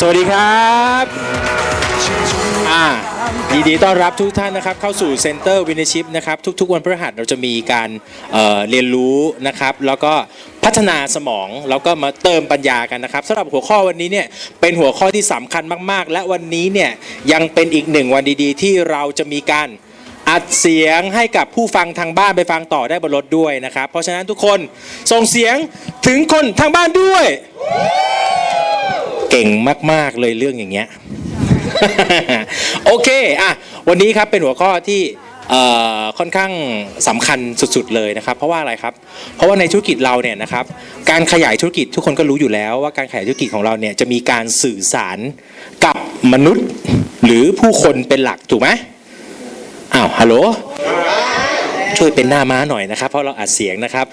สวัสดีครับอ่ายินดีต้อนรับทุกท่านนะครับเข้าสู่เซ็นเตอร์วินชิพนะครับทุกๆ วันพฤหัสเราจะมีการเเรียนรู้นะครับ แล้วก็พัฒนาสมองแล้วก็มาเติมปัญญากันนะครับสำหรับหัวข้อวันนี้เนี่ยเป็นหัวข้อที่สำคัญมากๆ และวันนี้เนี่ยยังเป็นอีกหนึ่งวันดีๆ ที่เราจะมีการอัดเสียงให้กับผู้ฟังทางบ้านไปฟังต่อได้บนรถด้วยนะครับ เพราะฉะนั้นทุกคนส่งเสียงถึงคนทางบ้านด้วย เก่งมาก ๆ เลยเรื่องอย่างเงี้ย โอเคอะวันนี้ครับเป็นหัวข้อที่เอ่อค่อนข้างสำคัญสุดๆเลยนะครับ เพราะว่าอะไรครับ เพราะว่าในธุรกิจเราเนี่ยนะครับการขยายธุรกิจทุกคนก็รู้อยู่แล้วว่าการขยายธุรกิจของเราเนี่ยจะมีการสื่อสารกับมนุษย์หรือผู้คนเป็นหลักถูกไหมอ้าวฮัลโหลช่วยเป็นหน้าม้าหน่อยนะครับ เพราะเราอัดเสียงนะครับ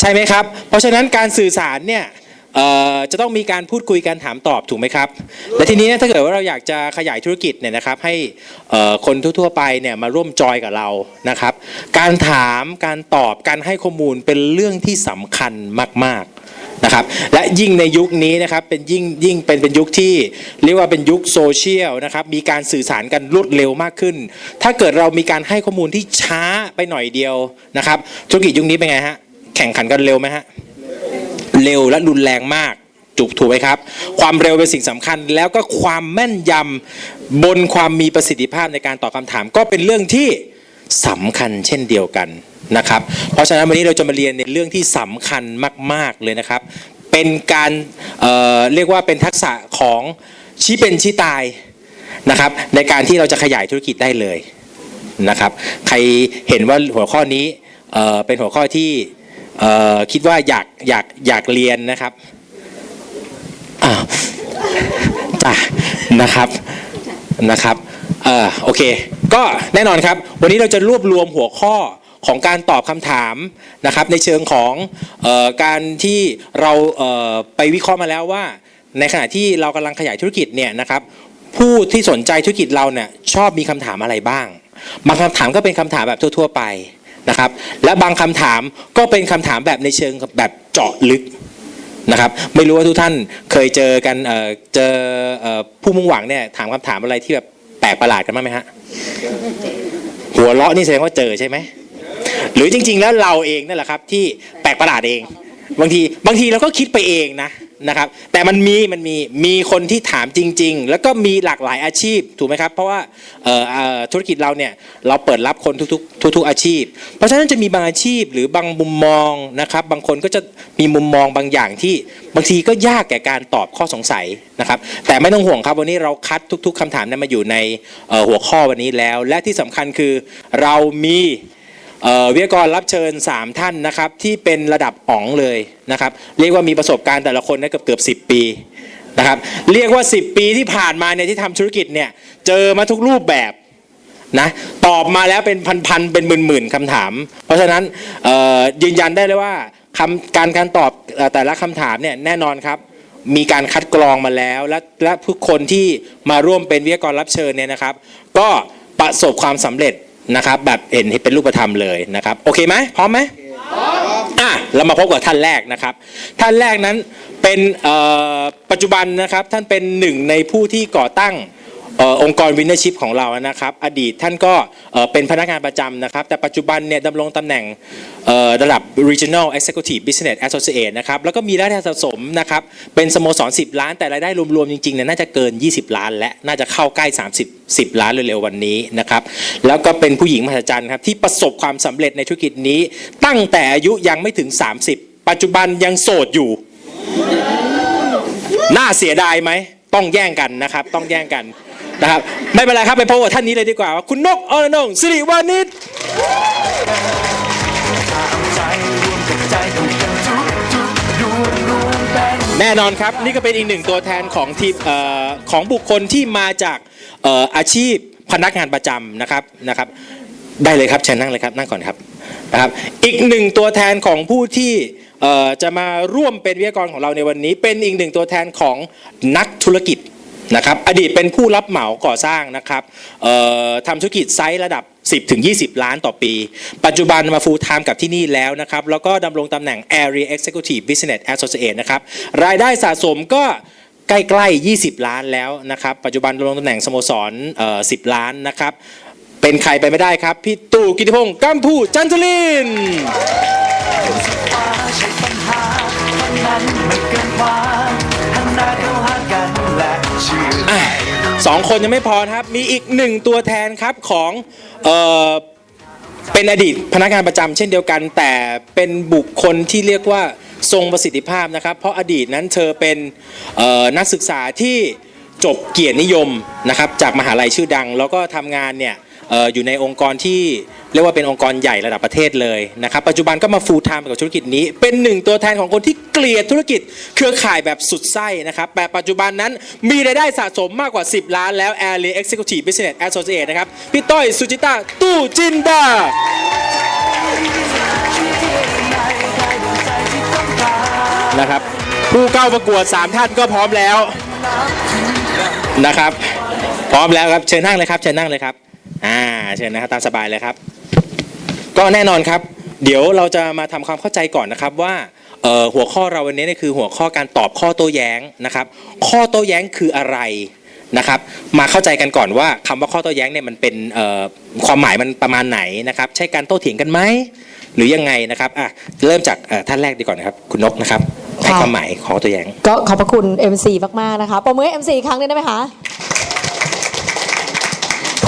ใช่ไหมครับ เพราะฉะนั้นการสื่อสารเนี่ยเอ่อ จะต้องมีการพูดคุยกันถามตอบถูกไหมครับ และทีนี้เนี่ยถ้าเกิดว่าเราอยากจะขยายธุรกิจเนี่ยนะครับ ให้คนทั่วๆไปเนี่ยมาร่วมจอยกับเรานะครับ การถามการตอบการให้ข้อมูลเป็นเรื่องที่สำคัญมากๆนะครับ และยิ่งในยุคนี้นะครับเป็นยิ่งยิ่งเป็นเป็นยุคที่เรียกว่าเป็นยุคโซเชียลนะครับ มีการสื่อสารกันรวดเร็วมากขึ้น ถ้าเกิดเรามีการให้ข้อมูลที่ช้าไปหน่อยเดียวนะครับ ธุรกิจยุคนี้เป็นไงฮะแข่งขันกันเร็วไหมฮะ เร็วและรุนแรงมากจุกถูกไหมครับ ความเร็วเป็นสิ่งสำคัญ แล้วก็ความแม่นยำบนความมีประสิทธิภาพในการตอบคำถาม ก็เป็นเรื่องที่สำคัญเช่นเดียวกันนะครับ เพราะฉะนั้นวันนี้เราจะมาเรียนในเรื่องที่สำคัญมาก ๆเลยนะครับ เป็นการเเรียกว่าเป็นทักษะของชี้เป็นชี้ตายนะครับ ในการที่เราจะขยายธุรกิจได้เลยนะครับ ใครเห็นว่าหัวข้อนี้เออเป็นหัวข้อที่ คิดว่าอยากอยากอยากเรียนนะครับอ้าวจ้ะนะครับนะครับเออโอเค ก็แน่นอนครับ วันนี้เราจะรวบรวมหัวข้อของการตอบคำถามนะครับ ในเชิงของออการที่เราเไปวิเคราะห์มาแล้วว่า ในขณะที่เรากำลังขยายธุรกิจเนี่ยนะครับ ผู้ที่สนใจธุรกิจเราเนี่ยชอบมีคำถามอะไรบ้าง บางคำถามก็เป็นคำถามแบบทั่ว ๆ ไป นะครับ และบางคำถามก็เป็นคำถามแบบในเชิงแบบเจาะลึกนะครับ ไม่รู้ว่าทุกท่านเคยเจอกันเเจอผู้มุ่งหวังเนี่ยถามคำถามอะไรที่แบบแปลกประหลาดกันบ้างไหมฮะหัวเราะนี่แสดงว่าเจอใช่ไหมหรือจริง ๆ แล้วเราเองนั่นแหละครับที่แปลกประหลาดเอง บางทีบางทีเราก็คิดไปเองนะนะครับ แต่มันมีมันมีมีคนที่ถามจริง ๆ แล้วก็มีหลากหลายอาชีพถูกไหมครับ เพราะว่าธุรกิจเราเนี่ยเราเปิดรับคนทุกๆทุกๆอาชีพ เพราะฉะนั้นจะมีบางอาชีพหรือบางมุมมองนะครับ บางคนก็จะมีมุมมองบางอย่างที่บางทีก็ยากแก่การตอบข้อสงสัยนะครับ แต่ไม่ต้องห่วงครับวันนี้เราคัดทุก ๆคำถามนั้นมาอยู่ในหัวข้อวันนี้แล้ว และที่สำคัญคือเรามี วิทยากรรับเชิญ 3 ท่านนะครับที่เป็นระดับอ๋องเลยนะครับ เรียกว่ามีประสบการณ์แต่ละคนนะเกือบเกือบสิปีนะครับเรียกว่า 10 ปีที่ผ่านมาเนี่ยที่ทำธุรกิจเนี่ยเจอมาทุกรูปแบบนะตอบมาแล้วเป็นพันๆเป็นหมื่นๆคำถาม เพราะฉะนั้นยืนยันได้เลยว่าคำการการตอบแต่ละคำถามเนี่ยแน่นอนครับ มีการคัดกรองมาแล้ว และและผู้คนที่มาร่วมเป็นวิทยากรรับเชิญเนี่ยนะครับ ก็ประสบความสำเร็จ นะครับแบบเห็นเป็นรูปธรรมเลยนะครับโอเคไหมพร้อมไหมพร้อมอะเรามาพบกับท่านแรกนะครับ ท่านแรกนั้นเป็นเอ่อปัจจุบันนะครับท่านเป็นหนึ่งในผู้ที่ก่อตั้งเอองค์กรวินเนอร์ชิพของเรานะครับ อดีตท่านก็เป็นพนักงานประจำนะครับ แต่ปัจจุบันเนี่ยดำรงตำแหน่งระดับ Regional Executive Business Associate นะครับ แล้วก็มีรายได้สะสมนะครับ เป็นสโมสร 10 ล้าน แต่รายได้รวมๆ จริงๆเนี่ยน่าจะเกิน 20 ล้าน และน่าจะเข้าใกล้ 30 10 ล้านเร็วๆ วันนี้นะครับ แล้วก็เป็นผู้หญิงมหัศจรรย์ครับ ที่ประสบความสำเร็จในธุรกิจนี้ ตั้งแต่อายุยังไม่ถึง 30 ปัจจุบันยังโสดอยู่ น่าเสียดายไหม ต้องแย่งกันนะครับ ต้องแย่งกัน นะครับไม่เป็นไรครับไปพบกับท่านนี้เลยดีกว่าว่าคุณนกอรนงค์สิริวานิชแน่นอนครับนี่ก็เป็นอีกหนึ่งตัวแทนของทีมเอ่อของบุคคลที่มาจากเอ่ออาชีพพนักงานประจำนะครับนะครับได้เลยครับเชิญนั่งเลยครับนั่งก่อนครับนะครับ อีกหนึ่งตัวแทนของผู้ที่เอ่อจะมาร่วมเป็นวิทยากรของเราในวันนี้ เป็นอีกหนึ่งตัวแทนของนักธุรกิจ นะครับอดีตเป็นผู้รับเหมาก่อสร้างนะครับทำธุรกิจไซส์ระดับ 10ถึง20 ล้านต่อปี ปัจจุบันมาฟูลไทม์กับที่นี่แล้วนะครับ แล้วก็ดำรงตำแหน่ง Area Executive Business Associate นะครับ รายได้สะสมก็ใกล้ๆ 20 ล้านแล้วนะครับ ปัจจุบันลงตำแหน่งสโมสรเอ่อ10 ล้านนะครับ เป็นใครไปไม่ได้ครับ พี่ตู่กิติพงศ์กัมพูจันทลิน อะสองคนยังไม่พอนะครับ มีอีกหนึ่งตัวแทนครับของเออเป็นอดีตพนักงานประจำเช่นเดียวกัน แต่เป็นบุคคลที่เรียกว่าทรงประสิทธิภาพนะครับ เพราะอดีตนั้นเธอเป็นเอ่อนักศึกษาที่จบเกียรตินิยมนะครับจากมหาลัยชื่อดัง แล้วก็ทำงานเนี่ยเอ่ออยู่ในองค์กรที่ เรียกว่าเป็นองค์กรใหญ่ระดับประเทศเลยนะครับ ปัจจุบันก็มาฟูลไทม์กับธุรกิจนี้ เป็นหนึ่งตัวแทนของคนที่เกลียดธุรกิจเครือข่ายแบบสุดไส้นะครับแต่ปัจจุบันนั้นมีรายได้สะสมมากกว่า 10 ล้านแล้ว Area Executive Business Associate นะครับ พี่ต้อย สุจิตาตู้จินดานะครับผู้เข้าประกวด 3 ท่านก็พร้อมแล้วนะครับ พร้อมแล้วครับ เชิญนั่งเลยครับ เชิญนั่งเลยครับ อ่าเชิญนะครับตามสบายเลยครับ ก็แน่นอนครับ เดี๋ยวเราจะมาทำความเข้าใจก่อนนะครับว่าหัวข้อเราวันนี้นี่คือหัวข้อการตอบข้อโต้แย้งนะครับ ข้อโต้แย้งคืออะไรนะครับ มาเข้าใจกันก่อนว่าคำว่าข้อโต้แย้งเนี่ยมันเป็นความหมายมันประมาณไหนนะครับ ใช่การโต้เถียงกันไหมหรือยังไงนะครับอะเริ่มจากท่านแรกดีก่อนนะครับ คุณนกนะครับให้ความหมายของข้อโต้แย้งก็ขอบพระคุณ MC มากๆนะคะประมือให้ MC อีกครั้งนึงได้ไหมคะ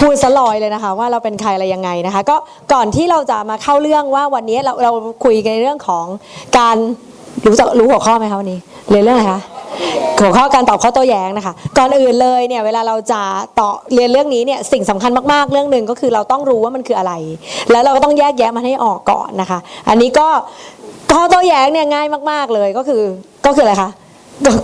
พูดสลอยเลยนะคะว่าเราเป็นใครอะไรยังไงนะคะ ก็ก่อนที่เราจะมาเข้าเรื่องว่าวันนี้เราเราคุยกันในเรื่องของการรู้จักรู้หัวข้อไหมคะวันนี้เรียนเรื่องอะไรคะหัวข้อการตอบข้อโต้แย้งนะคะ ก่อนอื่นเลยเนี่ยเวลาเราจะต่อเรียนเรื่องนี้เนี่ยสิ่งสำคัญมากๆเรื่องหนึ่งก็คือเราต้องรู้ว่ามันคืออะไร แล้วเราก็ต้องแยกแยะมันให้ออกก่อนนะคะ อันนี้ก็ข้อโต้แย้งเนี่ยง่ายมาก ๆเลยก็คือก็คืออะไรคะ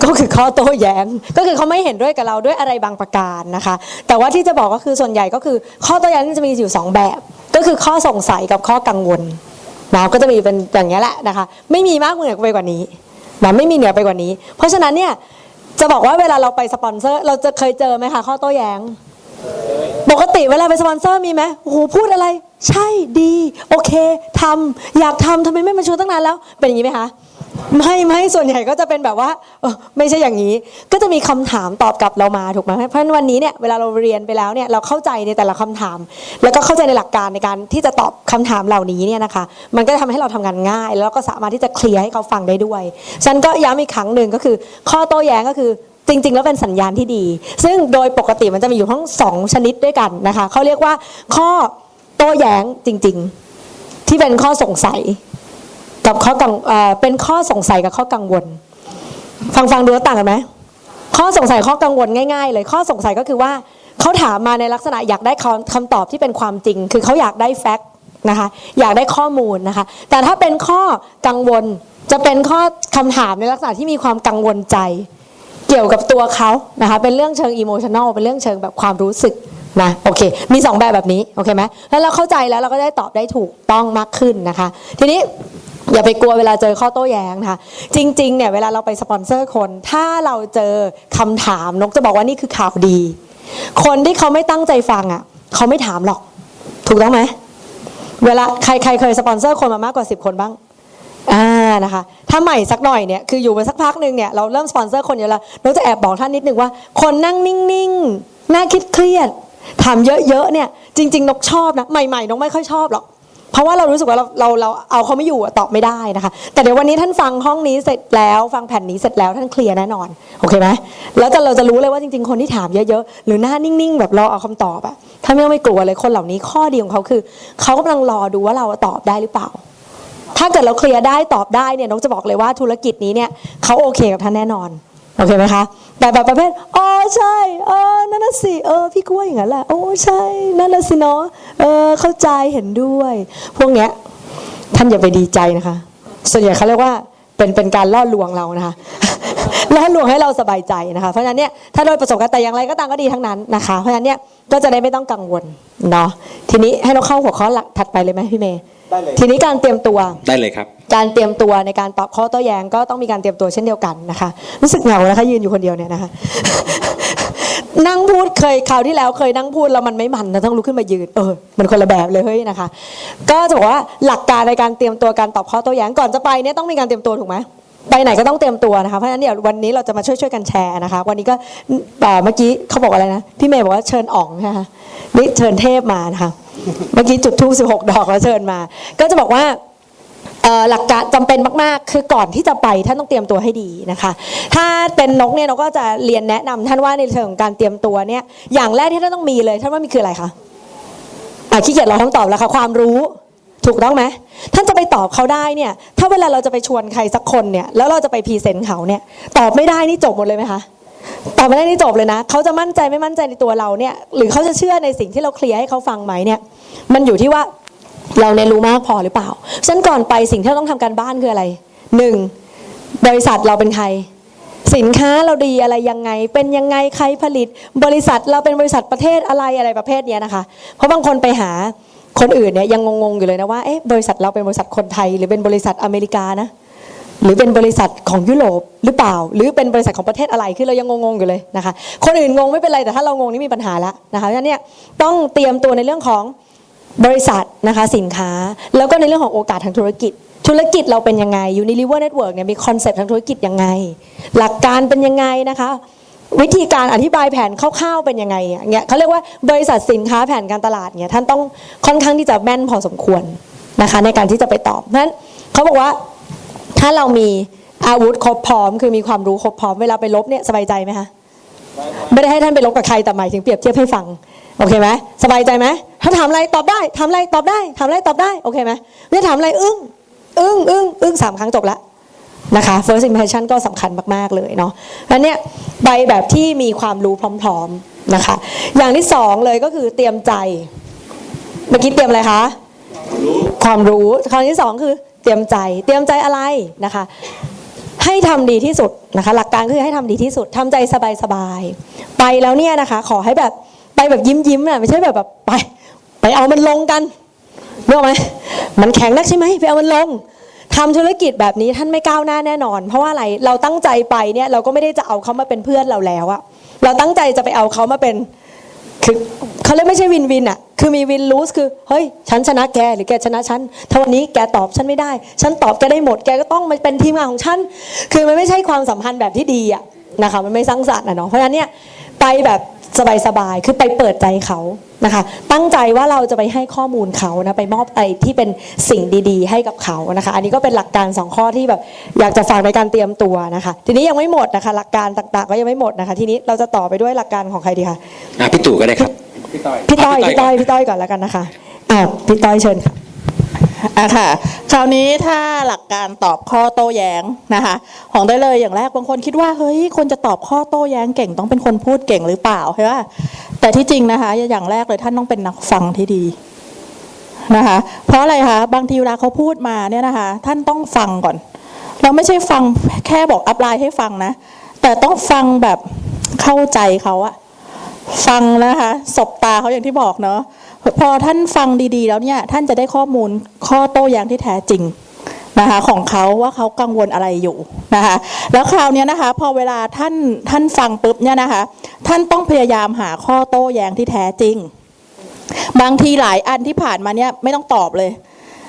ก็คือข้อโต้แย้งก็คือเขาไม่เห็นด้วยกับเราด้วยอะไรบางประการนะคะ แต่ว่าที่จะบอกก็คือส่วนใหญ่ก็คือข้อโต้แย้งจะมีอยู่สองแบบ ก็คือข้อสงสัยกับข้อกังวลนะก็จะมีเป็นอย่างนี้ยแหละนะคะ ไม่มีมากเหนือไปกว่านี้นะไม่มีเหนือไปกว่านี้ เพราะฉะนั้นเนี่ยจะบอกว่าเวลาเราไปสปอนเซอร์เราจะเคยเจอไหมคะข้อโต้แย้ง ปกติเวลาไปสปอนเซอร์มีไหมโอ้โหพูดอะไร ใช่ดี โอเคทำอยากทำทำไมไม่มาชวนตั้งนานแล้วเป็นอย่างนี้ไหมคะ ไม่ไม่ส่วนใหญ่ก็จะเป็นแบบว่าไม่ใช่อย่างนี้ ก็จะมีคำถามตอบกลับเรามาถูกไหมเพราะวันนี้เนี่ยเวลาเราเรียนไปแล้วเนี่ยเราเข้าใจในแต่ละคำถาม แล้วก็เข้าใจในหลักการในการที่จะตอบคำถามเหล่านี้เนี่ยนะคะ มันก็จะทำให้เราทำงานง่าย แล้วก็สามารถที่จะเคลียร์ให้เขาฟังได้ด้วยฉันก็ย้ำอีกครั้งหนึ่งก็คือ ข้อโต้แย้งก็คือจริง ๆ แล้วเป็นสัญญาณที่ดี ซึ่งโดยปกติมันจะมีอยู่ทั้งสองชนิดด้วยกันนะคะเขาเรียกว่าข้อโต้แย้งจริง ๆ ที่เป็นข้อสงสัย กับข้อกังเป็นข้อสงสัยกับข้อกังวล ฟังฟังดูแล้วต่างกันไหมข้อสงสัยข้อกังวลง่ายๆ เลย ข้อสงสัยก็คือว่าเขาถามมาในลักษณะอยากได้คำคำตอบที่เป็นความจริง คือเขาอยากได้แฟกต์นะคะอยากได้ข้อมูลนะคะ แต่ถ้าเป็นข้อกังวลจะเป็นข้อคำถามในลักษณะที่มีความกังวลใจ เกี่ยวกับตัวเขานะคะเป็นเรื่องเชิงอิโมชัน a ลเป็นเรื่องเชิงแบบความรู้สึกนะโอเค มีสองแบบแบบนี้ โอเคไหมแล้วเราเข้าใจแล้วเราก็ได้ตอบได้ถูกต้องมากขึ้นนะคะ ทีนี้ อย่าไปกลัวเวลาเจอข้อโต้แย้งนะคะจริงๆเนี่ยเวลาเราไปสปอนเซอร์คน ถ้าเราเจอคำถามนกจะบอกว่านี่คือข่าวดี คนที่เขาไม่ตั้งใจฟังอะเขาไม่ถามหรอก ถูกต้องไหมเวลาใครใครเคยสปอนเซอร์คนมามากกว่า 10 คนบ้างอ่านะคะถ้าใหม่สักหน่อยเนี่ยคืออยู่ไปสักพักหนึ่งเนี่ยเราเริ่มสปอนเซอร์คนเยอะแล้วเราจะแอบบอกท่านนิดนึงว่า คนนั่งนิ่งๆน่าคิดเครียดถามเยอะๆเนี่ยจริง ๆ นกชอบนะใหม่ๆนกไม่ค่อยชอบหรอก เพราะว่าเรารู้สึกว่าเราเราเราเอาเขาไม่อยู่ตอบไม่ได้นะคะ แต่เดี๋ยววันนี้ท่านฟังห้องนี้เสร็จแล้วฟังแผ่นนี้เสร็จแล้วท่านเคลียร์แน่นอนโอเคไหมแล้วจะเราจะรู้เลยว่าจริง ๆ คนที่ถามเยอะๆ หรือหน้านิ่งๆ แบบรอเอาคำตอบอะถ้าไม่ต้องไม่กลัวเลยคนเหล่านี้ข้อดีของเขาคือเขากำลังรอดูว่าเราตอบได้หรือเปล่า ถ้าเกิดเราเคลียร์ได้ตอบได้เนี่ยน้องจะบอกเลยว่าธุรกิจนี้เนี่ยเขาโอเคกับท่านแน่นอน โอเคไหมคะ แต่แบบประเภทอ๋อใช่เออนั่นน่ะสิเออพี่กล้วยอย่างนั้นแหละโอ้ใช่นั่นน่ะสิเนาะเออเข้าใจเห็นด้วย พวกเนี้ยท่านอย่าไปดีใจนะคะ ส่วนใหญ่เขาเรียกว่าเป็นเป็นการล่อลวงเรานะคะล่อลวงให้เราสบายใจนะคะ เพราะฉะนั้นเนี่ยถ้าโดยประสบการณ์แต่อย่างไรก็ตามก็ดีทั้งนั้นนะคะ เพราะฉะนั้นเนี่ยก็จะได้ไม่ต้องกังวลเนาะทีนี้ให้เราเข้าหัวข้อหลักถัดไปเลยไหมพี่เมย์ได้เลยทีนี้การเตรียมตัวได้เลยครับ การเตรียมตัวในการตอบข้อโต้แย้งก็ต้องมีการเตรียมตัวเช่นเดียวกันนะคะ รู้สึกเหงานะคะยืนอยู่คนเดียวเนี่ยนะคะนั่งพูดเคยคราวที่แล้วเคยนั่งพูดแล้วมันไม่มันนะต้องลุกขึ้นมายืนเออมันคนละแบบเลยเฮ้ยนะคะ ก็จะบอกว่าหลักการในการเตรียมตัวการตอบข้อโต้แย้งก่อนจะไปเนี่ยต้องมีการเตรียมตัวถูกไหมไปไหนก็ต้องเตรียมตัวนะคะเพราะฉะนั้นเดี๋ยววันนี้เราจะมาช่วยช่วยๆกันแชร์นะคะ วันนี้ก็เมื่อกี้เขาบอกอะไรนะพี่เมย์บอกว่าเชิญอ่องนะคะนี่เชิญเทพมานะคะเมื่อกี้จุดทูบสิบหกดอกแล้วเชิญมา ก็จะบอกว่า หลักการจำเป็นมากๆ คือก่อนที่จะไปท่านต้องเตรียมตัวให้ดีนะคะ ถ้าเป็นนกเนี่ยนกก็จะเรียนแนะนำท่านว่าในเชิงของการเตรียมตัวเนี่ยอย่างแรกที่ท่านต้องมีเลยท่านว่ามีคืออะไรคะอะขี้เกียจรอคำตอบแล้วค่ะความรู้ถูกต้องไหมท่านจะไปตอบเขาได้เนี่ย ถ้าเวลาเราจะไปชวนใครสักคนเนี่ยแล้วเราจะไปพรีเซนต์เขาเนี่ยตอบไม่ได้นี่จบหมดเลยไหมคะตอบไม่ได้นี่จบเลยนะเขาจะมั่นใจไม่มั่นใจในตัวเราเนี่ย หรือเขาจะเชื่อในสิ่งที่เราเคลียร์ให้เขาฟังไหมเนี่ย มันอยู่ที่ว่า เราเนี่ยรู้มากพอหรือเปล่าฉะนันก่อนไปสิ่งที่เราต้องทำการบ้านคืออะไรหนึ่งบริษัทเราเป็นใคร สินค้าเราดีอะไรยังไง เป็นยังไงใครผลิต บริษัทเราเป็นบริษัทประเทศอะไรอะไรประเภทนี้นะคะ เพราะบางคนไปหาคนอื่นเนี่ยยังงงๆอยู่เลยนะว่าเอ๊ะบริษัทเราเป็นบริษัทคนไทย หรือเป็นบริษัทอเมริกานะหรือเป็นบริษัทของยุโรปหรือเปล่า หรือเป็นบริษัทของประเทศอะไรคือเรายังงงๆอยู่เลยนะคะ คนอื่นงงไม่เป็นไรแต่ถ้าเรางงนี่มีปัญหาแล้วนะคะเพราะฉะนั้นเนี่ยต้องเตรียมตัวในเรื่องของ บริษัทนะคะสินค้า แล้วก็ในเรื่องของโอกาสทางธุรกิจ ธุรกิจเราเป็นยังไง Unilever Network เวิร์กเนี่ยมีคอนเซปต์ทางธุรกิจยังไง หลักการเป็นยังไงนะคะ วิธีการอธิบายแผนคร่าวๆเป็นยังไงเงี้ยเขาเรียกว่าบริษัทสินค้าแผนการตลาดเนี่ยท่านต้องค่อนข้างที่จะแม่นพอสมควรนะคะในการที่จะไปตอบเพราะฉะนั้นเขาบอกว่าถ้าเรามีอาวุธครบพร้อม คือมีความรู้ครบพร้อมเวลาไปลบเนี่ยสบายใจไหมคะไม่ได้ให้ท่านไปลบกับใครแต่หมายถึงเปรียบเทียบให้ฟังโอเคไหมสบายใจไหม ถ้าถามอะไรตอบได้ถามอะไรตอบได้ถามอะไรตอบได้โอเคไหมไม่ถามอะไรอึ้งอึ้งอึ้งอึ้งสามครั้งจบละนะคะ first impression ก็สำคัญมาก ๆ เลยเนาะแล้วเนี่ยไปแบบที่มีความรู้พร้อม ๆ นะคะ อย่างที่สองเลยก็คือเตรียมใจ เมื่อกี้เตรียมอะไรคะ ความรู้คราวที่สองคือเตรียมใจ เตรียมใจอะไรนะคะ ให้ทำดีที่สุดนะคะ หลักการคือให้ทำดีที่สุดทำใจสบาย ๆ ไปแล้วเนี่ยนะคะ ขอให้แบบไปแบบยิ้มยิ้มๆนะไม่ใช่แบบแบบไป ไปเอามันลงกันรู้ไหมมันแข็งนักใช่ไหมไปเอามันลงทำธุรกิจแบบนี้ท่านไม่ก้าวหน้าแน่นอน เพราะว่าอะไรเราตั้งใจไปเนี่ยเราก็ไม่ได้จะเอาเขามาเป็นเพื่อนเราแล้วอะเราตั้งใจจะไปเอาเขามาเป็นคือเขาเรียกไม่ใช่วินวินอะคือมีวินลูสคือเฮ้ยฉันชนะแกหรือแกชนะฉันถ้าวันนี้แกตอบฉันไม่ได้ ฉันตอบแกได้หมดแกก็ต้องมาเป็นทีมงานของฉันคือมันไม่ใช่ความสัมพันธ์แบบที่ดีอะนะคะมันไม่สร้างสรรค์อะเนาะเพราะฉะนั้นเนี่ยไปแบบสบายๆคือไปเปิดใจเขา นะคะตั้งใจว่าเราจะไปให้ข้อมูลเขานะไปมอบอะไรที่เป็นสิ่งดีๆ ให้กับเขานะคะ อันนี้ก็เป็นหลักการสองข้อที่แบบอยากจะฝากในการเตรียมตัวนะคะ ทีนี้ยังไม่หมดนะคะ หลักการต่างๆ ก็ยังไม่หมดนะคะ ทีนี้เราจะต่อไปด้วยหลักการของใครดีคะอะพี่ตู่ก็ได้ครับพี่ต้อยพี่ต้อยพี่ต้อยก่อนแล้วกันนะคะอ่าพี่ต้อยเชิญค่ะอะค่ะคราวนี้ถ้าหลักการตอบข้อโต้แย้งนะคะ ของได้เลยอย่างแรกบางคนคิดว่าเฮ้ยคนจะตอบข้อโต้แย้งเก่งต้องเป็นคนพูดเก่งหรือเปล่าใช่ไหม แต่ที่จริงนะคะ อย่างแรกเลยท่านต้องเป็นนักฟังที่ดีนะคะ เพราะอะไรคะบางทีเวลาเขาพูดมาเนี่ยนะคะ ท่านต้องฟังก่อน เราไม่ใช่ฟังแค่บอกอัพไลน์ให้ฟังนะ แต่ต้องฟังแบบเข้าใจเขาอะฟังนะคะสบตาเขาอย่างที่บอกเนาะพอท่านฟังดีๆ แล้วเนี่ย ท่านจะได้ข้อมูลข้อโต้แย้งที่แท้จริง นะคะของเขาว่าเขากังวลอะไรอยู่นะคะแล้วคราวนี้นะคะพอเวลาท่านท่านฟังปุ๊บเนี่ยนะคะท่านต้องพยายามหาข้อโต้แย้งที่แท้จริง บางทีหลายอันที่ผ่านมาเนี่ยไม่ต้องตอบเลย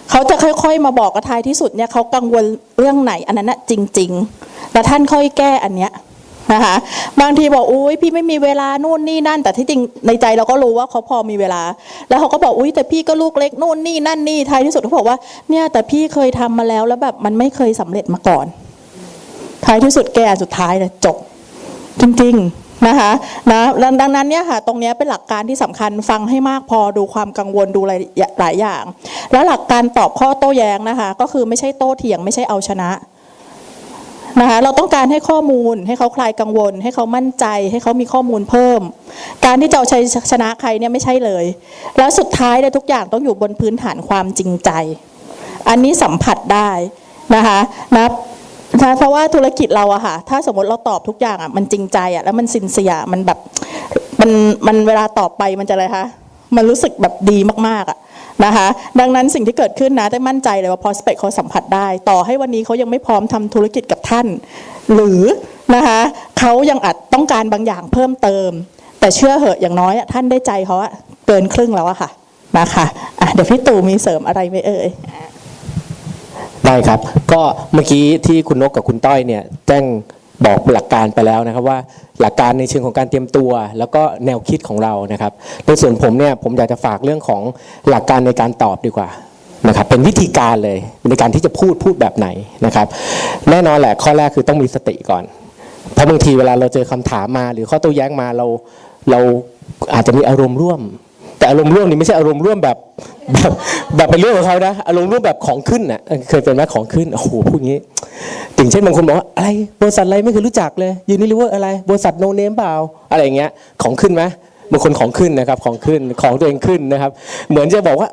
เขาจะค่อย ๆ มาบอกกระทายที่สุดเนี่ยเขากังวลเรื่องไหนอันนั้นนะจริง ๆ แล้วท่านค่อยแก้อันเนี้ย นะคะบางทีบอกอุ้ยพี่ไม่มีเวลานู่นนี่นั่น แต่ที่จริงในใจเราก็รู้ว่าเขาพอมีเวลา แล้วเขาก็บอกอุ้ยแต่พี่ก็ลูกเล็กนู่นนี่นั่นนี่ท้ายที่สุดเขาบอกว่าเนี่ยแต่พี่เคยทำมาแล้วแล้วแบบมันไม่เคยสำเร็จมาก่อน ท้ายที่สุดแกสุดท้ายเลยจบ จริงๆนะคะนะดังนั้นเนี่ยค่ะตรงนี้เป็นหลักการที่สำคัญฟังให้มากพอดูความกังวลดูหลายหลายอย่าง แล้วหลักการตอบข้อโต้แย้งนะคะ ก็คือไม่ใช่โต้เถียง ไม่ใช่เอาชนะ นะคะเราต้องการให้ข้อมูลให้เขาคลายกังวล ให้เขามั่นใจ ให้เขามีข้อมูลเพิ่ม การที่จะเอาชัยชนะใครเนี่ยไม่ใช่เลย แล้วสุดท้ายเลยทุกอย่างต้องอยู่บนพื้นฐานความจริงใจ อันนี้สัมผัสได้นะคะนะนะเพราะว่าธุรกิจเราอะค่ะ ถ้าสมมติเราตอบทุกอย่างอะมันจริงใจอะแล้วมันสินเสียมันแบบมันมันเวลาตอบไปมันจะอะไรคะมันรู้สึกแบบดีมากๆอะ นะคะ ดังนั้นสิ่งที่เกิดขึ้นนะได้มั่นใจเลยว่า prospect เขาสัมผัสได้ ต่อให้วันนี้เขายังไม่พร้อมทำธุรกิจกับท่าน หรือนะคะเขายังอาจต้องการบางอย่างเพิ่มเติม แต่เชื่อเหอะอย่างน้อยอะท่านได้ใจเขาเกินครึ่งแล้วอะค่ะนะคะะเดี๋ยวพี่ตู่มีเสริมอะไรไหมเอ่ยได้ครับ ก็เมื่อกี้ที่คุณนกกับคุณต้อยเนี่ยแจ้ง บอกหลักการไปแล้วนะครับว่าหลักการในเชิงของการเตรียมตัว แล้วก็แนวคิดของเรานะครับ ในส่วนผมเนี่ยผมอยากจะฝากเรื่องของหลักการในการตอบดีกว่านะครับเป็นวิธีการเลยในการที่จะพูดพูดแบบไหนนะครับ แน่นอนแหละข้อแรกคือต้องมีสติก่อน เพราะบางทีเวลาเราเจอคำถามมา หรือข้อโต้แย้งมาเราเราอาจจะมีอารมณ์ร่วม แต่อารมณ์ร่วมนี่ไม่ใช่อารมณ์ร่วมแบบแบบแบบเป็นเรื่องของเขานะ อารมณ์ร่วมแบบของขึ้นน่ะเคยเป็นไหมของขึ้นโอ้โหพูดงี้ถึงเช่นบางคนบอกว่าอะไรบริษัทอะไรไม่เคยรู้จักเลยยูนิลิเวอร์อะไรบริษัทโนเนมเปล่าอะไรอย่างเงี้ยของขึ้นไหมบางคนของขึ้นนะครับของขึ้นของตัวเองขึ้นนะครับ เหมือนจะบอกว่า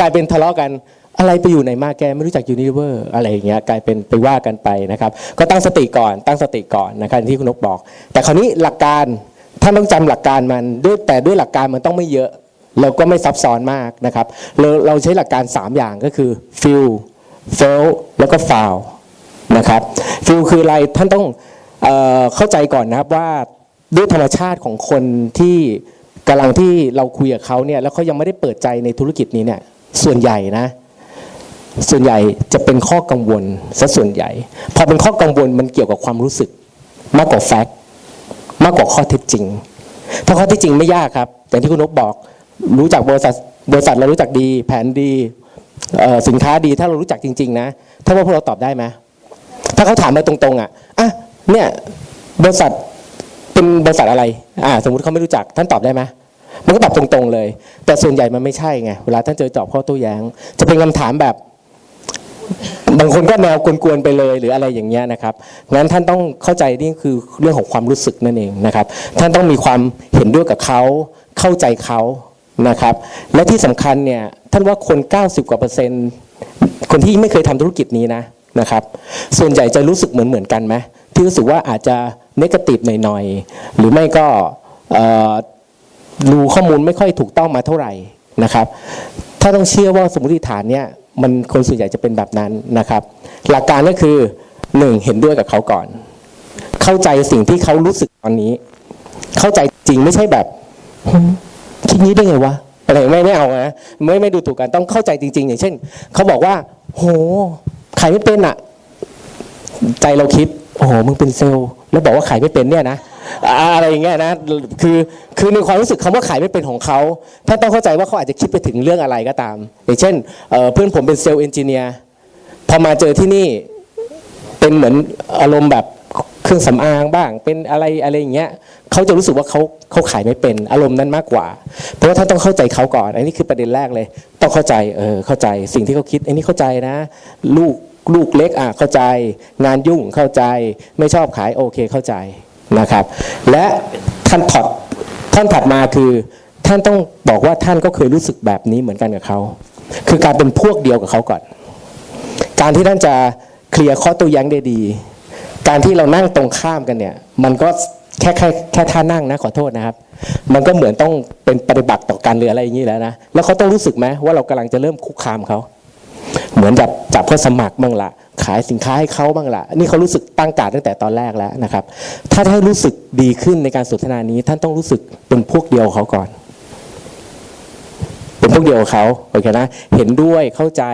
กลายเป็นทะเลาะกันอะไรไปอยู่ไหนมาแกไม่รู้จักยูนิเวอร์อะไรอย่างเงี้ยกลายเป็นไปว่ากันไปนะครับ ก็ตั้งสติก่อนตั้งสติก่อนนะครับที่คุณนกบอก แต่คราวนี้หลักการท่านต้องจำหลักการมันด้วยแต่ด้วยหลักการมันต้องไม่เยอะ เราก็ไม่ซับซ้อนมากนะครับเราเราใช้หลักการ 3 อย่างก็คือ fill fail แล้วก็ foul นะครับ fill คืออะไรท่านต้องเออเข้าใจก่อนนะครับว่าด้วยธรรมชาติของคนที่กำลังที่เราคุยกับเขาเนี่ยแล้วเขายังไม่ได้เปิดใจในธุรกิจนี้เนี่ยส่วนใหญ่นะส่วนใหญ่จะเป็นข้อกังวลซะส่วนใหญ่ พอเป็นข้อกังวลมันเกี่ยวกับความรู้สึก มากกว่าแฟกต์มากกว่าข้อเท็จจริงถ้าะข้อเท็จจริงไม่ยากครับอย่างที่คุณนกบอก รู้จักบริษัทบริษัทเรารู้จักดี แผนดีสินค้าดีถ้าเรารู้จักจริง ๆ นะ ถ้าว่าพวกเราตอบได้ไหมถ้าเขาถามมาตรงๆอะอะเนี่ยบริษัทเป็นบริษัทอะไรอ่าสมมุติเขาไม่รู้จักท่านตอบได้ไหมมันก็ตอบตรงๆเลย แต่ส่วนใหญ่มันไม่ใช่ไงเวลาท่านเจอตอบข้อโต้แย้ง จะเป็นคำถามแบบ บางคนก็แนวกวนๆไปเลยหรืออะไรอย่างเงี้ยนะครับงั้นท่านต้องเข้าใจนี่คือเรื่องของความรู้สึกนั่นเองนะครับ ท่านต้องมีความเห็นด้วยกับเขาเข้าใจเขา นะครับ และที่สำคัญเนี่ยท่านว่าคน 90 กว่าเปอร์เซ็นต์ คนที่ไม่เคยทำธุรกิจนี้นะนะครับ ส่วนใหญ่จะรู้สึกเหมือนเหมือนกันไหมที่รู้สึกว่าอาจจะเนกาทีฟหน่อยๆหรือไม่ก็เอ่อดูข้อมูลไม่ค่อยถูกต้องมาเท่าไหร่นะครับ ถ้าต้องเชื่อว่าสมมติฐานเนี่ยมันคนส่วนใหญ่จะเป็นแบบนั้นนะครับ หลักการก็คือหนึ่งเห็นด้วยกับเขาก่อน เข้าใจสิ่งที่เขารู้สึกตอนนี้ เข้าใจจริงไม่ใช่แบบ คิดนี้ได้ไงวะอะไรไม่ไม่เอานะไม่ไม่ดูถูกกันต้องเข้าใจจริง ๆ อย่างเช่นเขาบอกว่า โหขายไม่เป็นอะใจเราคิด โอ้โหมึงเป็นเซลล์แล้วบอกว่าขายไม่เป็นเนี่ยนะอะไรอย่างเงี้ยนะคือคือในความรู้สึกคำว่าขายไม่เป็นของเขาท่านต้องเข้าใจว่าเขาอาจจะคิดไปถึงเรื่องอะไรก็ตาม อย่างเช่นเอ่อเพื่อนผมเป็นเซลล์เอนจิเนียร์พอมาเจอที่นี่เป็นเหมือนอารมณ์แบบ เครื่องสำอางบ้าง เป็นอะไรอะไรอย่างเงี้ยเขาจะรู้สึกว่าเขาเขาขายไม่เป็นอารมณ์นั้นมากกว่า เพราะว่าท่านต้องเข้าใจเขาก่อน อันนี้คือประเด็นแรกเลย ต้องเข้าใจเออเข้าใจสิ่งที่เขาคิดอันนี้เข้าใจนะ ลูกลูกเล็กอะเข้าใจ งานยุ่งเข้าใจ ไม่ชอบขายโอเคเข้าใจนะครับ และท่านถอดท่านถัดมาคือ ท่านต้องบอกว่าท่านก็เคยรู้สึกแบบนี้เหมือนกันกับเขาคือการเป็นพวกเดียวกับเขาก่อน การที่ท่านจะเคลียร์ข้อต้แย้งได้ดี การที่เรานั่งตรงข้ามกันเนี่ย มันก็แค่แค่แค่ท่านั่งนะขอโทษนะครับ มันก็เหมือนต้องเป็นปฏิบัติต่อกันหรืออะไรอย่างนี้แล้วนะแล้วเขาต้องรู้สึกไหมว่าเรากำลังจะเริ่มคุกคามเขาเหมือนกับจับเขาสมัครบ้างละขายสินค้าให้เขาบ้างละนี่เขารู้สึกตั้งการดตั้งแต่ตอนแรกแล้วนะครับ ถ้าให้รู้สึกดีขึ้นในการสนทนานี้ ท่านต้องรู้สึกเป็นพวกเดียวกับเขาก่อน เป็นพวกเดียวกับเขาโอเคนะเห็นด้วยเข้าใจ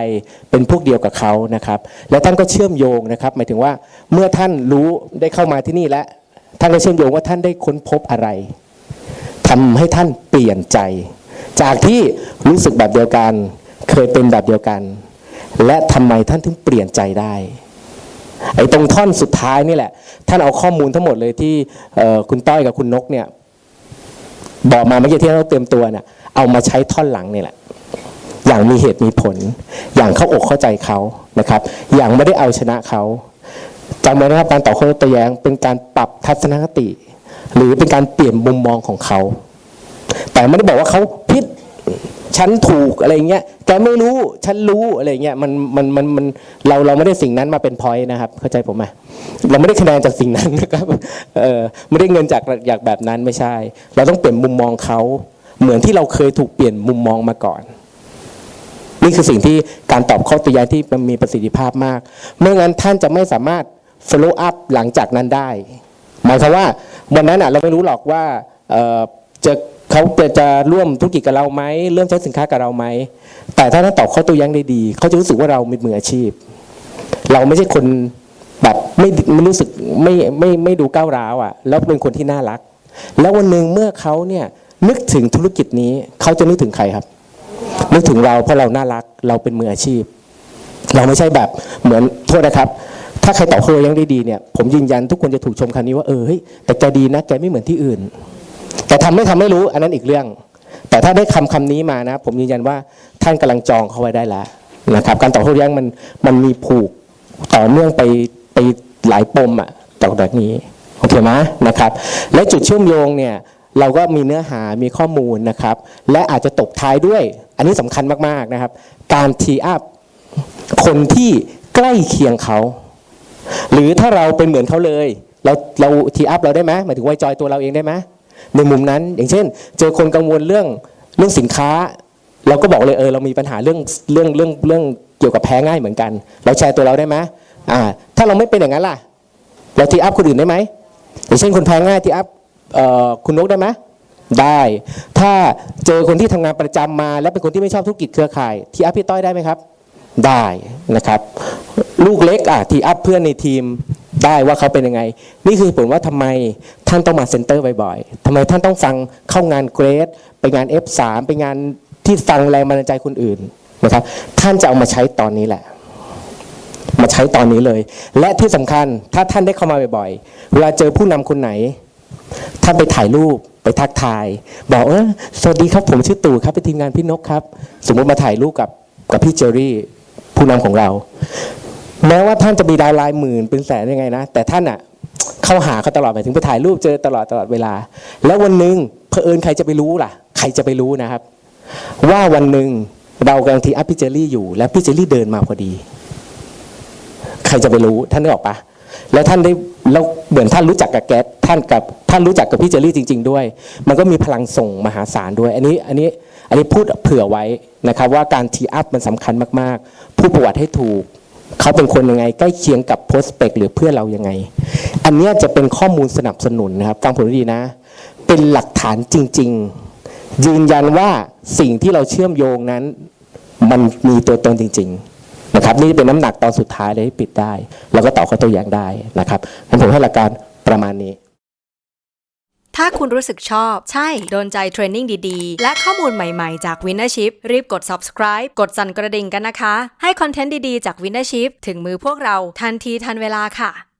เป็นพวกเดียวกับเขานะครับ และท่านก็เชื่อมโยงนะครับหมายถึงว่าเมื่อท่านรู้ได้เข้ามาที่นี่แล้วท่านก็เชื่อมโยงว่าท่านได้ค้นพบอะไรทำให้ท่านเปลี่ยนใจ จากที่รู้สึกแบบเดียวกัน เคยเป็นแบบเดียวกัน และทำไมท่านถึงเปลี่ยนใจได้ไอ้ตรงท่อนสุดท้ายนี่แหละ ท่านเอาข้อมูลทั้งหมดเลยที่คุณต้อยกับคุณนกเนี่ยบอกมาเมื่อกี้ที่เราเตรียมตัวเนี่ย เอามาใช้ท่อนหลังนี่แหละ อย่างมีเหตุมีผล อย่างเข้าอกเข้าใจเขานะครับ อย่างไม่ได้เอาชนะเขาจำไว้นะครับการต่อข้อโต้แย้งเป็นการปรับทัศนคติ หรือเป็นการเปลี่ยนมุมมองของเขา แต่ไม่ได้บอกว่าเขาผิดฉันถูกอะไรเงี้ยแกไม่รู้ฉันรู้อะไรเงี้ยมันมันมันมันเราเราไม่ได้สิ่งนั้นมาเป็นพอยต์นะครับ เข้าใจผมไหมเราไม่ได้คะแนนจากสิ่งนั้นนะครับเออไม่ได้เงินจากจากแบบนั้นไม่ใช่ เราต้องเปลี่ยนมุมมองเขา เหมือนที่เราเคยถูกเปลี่ยนมุมมองมาก่อน นี่คือสิ่งที่การตอบข้อตัวย้งที่มันมีประสิทธิภาพมาก เมื่องั้นท่านจะไม่สามารถ follow up หลังจากนั้นได้ หมายความว่าวันนั้นอะเราไม่รู้หรอกว่าเอ่อจะเขาจะจะร่วมธุรกิจกับเราไหมเริ่มใช้สินค้ากับเราไหม แต่ถ้าท่านตอบข้อตัวย้งได้ดี เขาจะรู้สึกว่าเรามีมืออาชีพ เราไม่ใช่คนแบบไม่ไม่รู้สึกไม่ไม่ไม่ดูก้าวร้าวอะ แล้วเป็นคนที่น่ารัก แล้ววันหนึ่งเมื่อเขาเนี่ย นึกถึงธุรกิจนี้เขาจะนึกถึงใครครับ นึกถึงเราเพราะเราน่ารักเราเป็นมืออาชีพ เราไม่ใช่แบบเหมือนโทษนะครับ ถ้าใครตอบโต้ยังได้ดีเนี่ยผมยืนยันทุกคนจะถูกชมคำนี้ว่าเออเฮ้ยแต่แกดีนะแกไม่เหมือนที่อื่น แต่ทำไม่ทำไม่รู้อันนั้นอีกเรื่อง แต่ถ้าได้คำคำนี้มานะ ผมยืนยันว่าท่านกำลังจองเขาไว้ได้แล้วนะครับ การต่อโต้แย้งมันมันมีผูกต่อเนื่องไปไปหลายปมอะต่อจากนี้โอเคไหมนะครับ และจุดเชื่อมโยงเนี่ย เราก็มีเนื้อหามีข้อมูลนะครับ และอาจจะตบท้ายด้วย อันนี้สำคัญมากๆนะครับ การทีอัพคนที่ใกล้เคียงเขา หรือถ้าเราเป็นเหมือนเขาเลย เราเราทีอัพเราได้ไหมหมายถึงไวจอยตัวเราเองได้ไหมในมุมนั้น อย่างเช่น เจอคนกังวลเรื่องเรื่องสินค้า เราก็บอกเลยเออเรามีปัญหาเรื่องเรื่องเรื่องเรื่องเกี่ยวกับแพ้ง่ายเหมือนกัน เราแชร์ตัวเราได้ไหมอ่า ถ้าเราไม่เป็นอย่างนั้นล่ะ เราทีอัพคนอื่นได้ไหมอย่างเช่นคนแพ้ง่ายทีอัพ คุณนกได้ไหมได้ ถ้าเจอคนที่ทำงานประจำมา และเป็นคนที่ไม่ชอบธุรกิจเครือข่ายทีอัพพี่ต้อยได้ไหมครับ ได้นะครับ ลูกเล็กอะทีอัพเพื่อนในทีมได้ว่าเขาเป็นยังไง นี่คือผลว่าทำไมท่านต้องมาเซ็นเตอร์บ่อยๆทำไมท่านต้องฟังเข้างานเกรด ไปงาน F3 ไปงานที่ฟังแรงบันดาลใจคนอื่นนะครับ ท่านจะเอามาใช้ตอนนี้แหละ มาใช้ตอนนี้เลย และที่สำคัญถ้าท่านได้เข้ามาบ่อยๆเวลาเจอผู้นำคนไหน ท่านไปถ่ายรูปไปทักทาย บอกเออสวัสดีครับผมชื่อตู่ครับเป็นทีมงานพี่นกครับ สมมติมาถ่ายรูปกับกับพี่เจอรี่ผู้นำของเรา แม้ว่าท่านจะมีดาวไลน์หมื่นเป็นแสนยังไงนะ แต่ท่านอะเข้าหาเขาตลอดหมายถึงไปถ่ายรูปเจอตลอดตลอดเวลา แล้ววันหนึ่งเผอิญใครจะไปรู้ล่ะ ใครจะไปรู้นะครับ ว่าวันหนึ่งเรากำลังทีอัพพี่เจอรี่อยู่ แล้วพี่เจอรี่เดินมาพอดี ใครจะไปรู้ท่านนึกออกปะ แล้วท่านได้แล้วเหมือนท่านรู้จักกับแก๊สท่านกับท่านรู้จักกับพี่เจอรี่จริง ๆ ด้วย มันก็มีพลังส่งมหาศาลด้วย อันนี้อันนี้อันนี้พูดเผื่อไว้นะครับว่าการทีอัพมันสำคัญมากๆ ผู้ประวัติให้ถูก เขาเป็นคนยังไง ใกล้เคียงกับโพสเปกหรือเพื่อนเรายังไง อันเนี้ยจะเป็นข้อมูลสนับสนุนนะครับฟังผมดีนะ เป็นหลักฐานจริง ๆ ยืนยันว่าสิ่งที่เราเชื่อมโยงนั้น มันมีตัวตนจริง ๆ นะครับนี่เป็นน้ำหนักตอนสุดท้ายเลยที่ปิดได้ แล้วก็ต่อข้อตัวอย่างได้นะครับงั้นผมให้หลักการประมาณนี้ถ้าคุณรู้สึกชอบ ใช่ โดนใจเทรนนิ่งดีๆ และข้อมูลใหม่ๆ จาก Winnership รีบกด subscribe กดสั่นกระดิ่งกันนะคะ ให้คอนเทนต์ดีๆ จาก Winnership ถึงมือพวกเราทันทีทันเวลาค่ะ